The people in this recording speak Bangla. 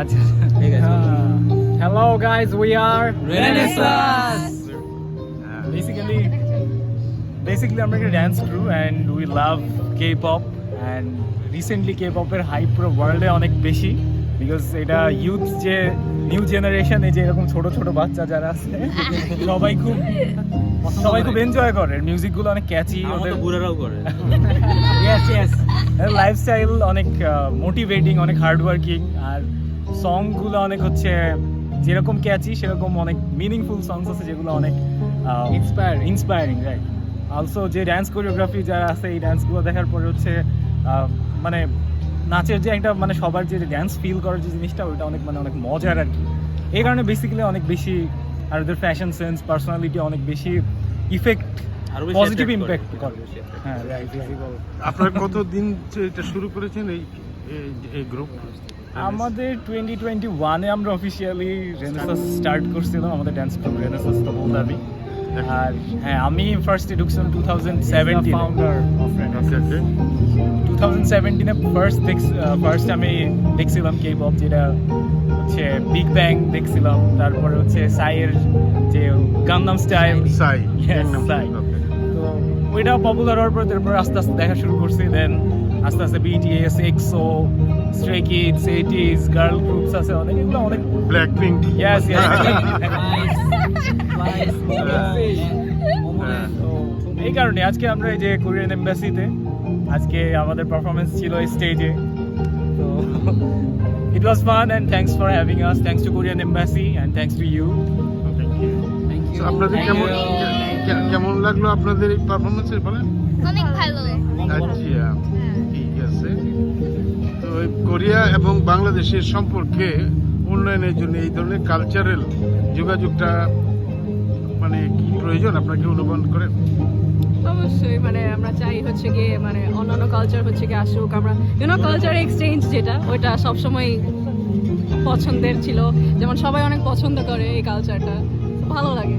আচ্ছা। Hello guys we are Renaissance! Basically basically আমরা একটা dance crew and we love K pop and recently K পপের hype পুরো ওয়ার্ল্ডে অনেক বেশি বিকজ এটা ইউথ যে নিউ জেনারেশনে যে এরকম ছোট ছোট বাচ্চা যারা আছে সবাই খুব সবাই খুব এনজয় করে। মিউজিকগুলো অনেক ক্যাচি ওদের বুড়ারাও করে। ইয়েস ইয়েস লাইফস্টাইল অনেক মোটিভেটিং অনেক হার্ড ওয়ার্কিং আর সংগুলো অনেক হচ্ছে যেরকম ক্যাচি সেরকম অনেক মিনিংফুল সংস আছে যেগুলো অনেক ইন্সপায়ার ইন্সপায়ারিং রাইট অলসো যে ড্যান্স কোরিওগ্রাফি যারা আছে এই ড্যান্সগুলো দেখার পরে হচ্ছে মানে নাচের যে একটা মানে সবার যে ড্যান্স ফিল করার যে জিনিসটা ওটা অনেক মানে অনেক মজার আর কি। এই কারণে বেসিক্যালি অনেক বেশি আর ওদের ফ্যাশন সেন্স পার্সোনালিটি অনেক বেশি ইফেক্ট আরও পজিটিভ। ইম্প্যাক্ট করে। হ্যাঁ আপনারা কতদিন যে এটা শুরু করেছেন এই গ্রুপ আমাদের টোয়েন্টি টোয়েন্টি ওয়ানে আমরা অফিসিয়ালি রেনেসাস স্টার্ট করছিলাম আমাদের ড্যান্স গ্রুপ রেনেসাস তো বলতে হবে। আর হ্যাঁ আমি ফার্স্টে ঢুকছিলাম two thousand seventeen founder of two thousand সেভেন্টিনে first first আমি দেখছিলাম কে পপ যেটা হচ্ছে বিগ ব্যাং দেখছিলাম তারপরে হচ্ছে সাইয়ের যে গান্নাম স্টাইল সাই সাই। তো ওইটা পপুলার হওয়ার পর তারপর আস্তে আস্তে দেখা শুরু করছি দেন আস্তে আস্তে BTS EXO Stray Kids ATEEZ girl groups আছে অনেক এগুলো অনেক ব্ল্যাক পিঙ্ক ইয়াস হ্যাঁ। তো এই কারণে আজকে আমরা এই যে কোরিয়ান এম্বাসিতে আজকে আমাদের পারফরমেন্স ছিল স্টেজে তো it was fun and thanks for having us thanks to Korean embassy and thanks to you So, আপনাদের কেমন কেমন লাগল আপনাদের এই পারফরমেন্সের বলেন অনেক ভালো। আচ্ছা ঠিক আছে। তো এবং বাংলাদেশের সম্পর্কে উন্নয়নের জন্য এই ধরনের কালচারাল যোগাযোগটা মানে কি প্রয়োজন? আপনাকে অনুমান করেন। অবশ্যই মানে আমরা চাই হচ্ছে গিয়ে মানে অন্যান্য কালচার হচ্ছে গিয়ে আসুক। আমরা ইউনো কালচার এক্সচেঞ্জ যেটা, ওইটা সবসময় পছন্দের ছিল। যেমন সবাই অনেক পছন্দ করে এই কালচারটা ভালো লাগে